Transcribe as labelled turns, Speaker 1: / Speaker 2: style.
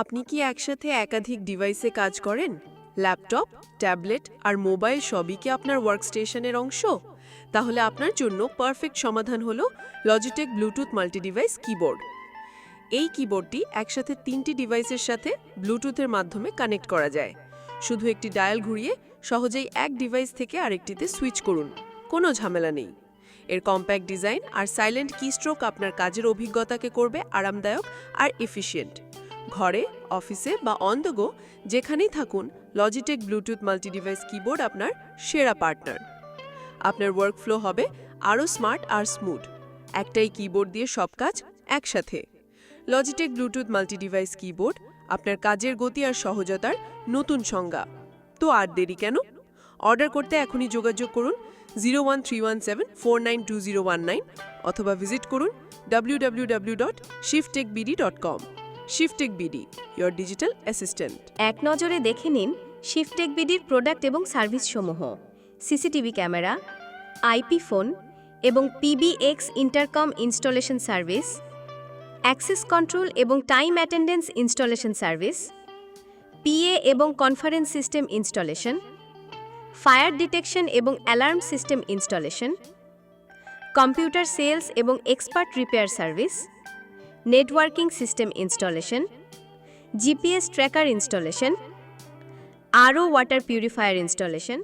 Speaker 1: আপনি কি একসাথে একাধিক ডিভাইসে কাজ করেন? ল্যাপটপ, ট্যাবলেট আর মোবাইল সবই কি আপনার ওয়ার্কস্টেশনের অংশ? তাহলে আপনার জন্য পারফেক্ট সমাধান হলো Logitech Bluetooth multi device keyboard এই কিবোর্ডটি একসাথে তিনটি ডিভাইসের সাথে ব্লুটুথের মাধ্যমে কানেক্ট করা যায়। শুধু একটি ডায়াল ঘুরিয়ে সহজেই এক ডিভাইস থেকে আরেকটিতে সুইচ করুন। কোনো ঝামেলা নেই। এর কম্প্যাক্ট ডিজাইন আর সাইলেন্ট কিস্ট্রোক আপনার কাজের অভিজ্ঞতাকে করবে আরামদায়ক আর এফিশিয়েন্ট ঘরে, অফিসে বা অন দ্য গো যেখানেই থাকুন Logitech Bluetooth multi device keyboard আপনার সেরা পার্টনার আপনার ওয়ার্কফ্লো হবে আরও স্মার্ট আর স্মুথ একটাই কিবোর্ড দিয়ে সব কাজ একসাথে। Logitech Bluetooth multi device keyboard আপনার কাজের গতি আর সহজতার নতুন সংজ্ঞা। তো আর দেরি কেন? অর্ডার করতে এখনই যোগাযোগ করুন zero one three one seven four nine two zero one nine অথবা ভিজিট করুন W W W dot Shiftech BD dot com Shiftech BD your digital assistant
Speaker 2: এক নজরে দেখে নিন শিফটেক বিডির প্রোডাক্ট এবং সার্ভিস সমূহ সিসিটিভি ক্যামেরা আইপি ফোন এবং PBX intercom installation service access control এবং time attendance installation service PA এবং conference system installation fire detection এবং alarm system installation computer sales এবং expert repair service networking system installation GPS tracker installation আরও water purifier installation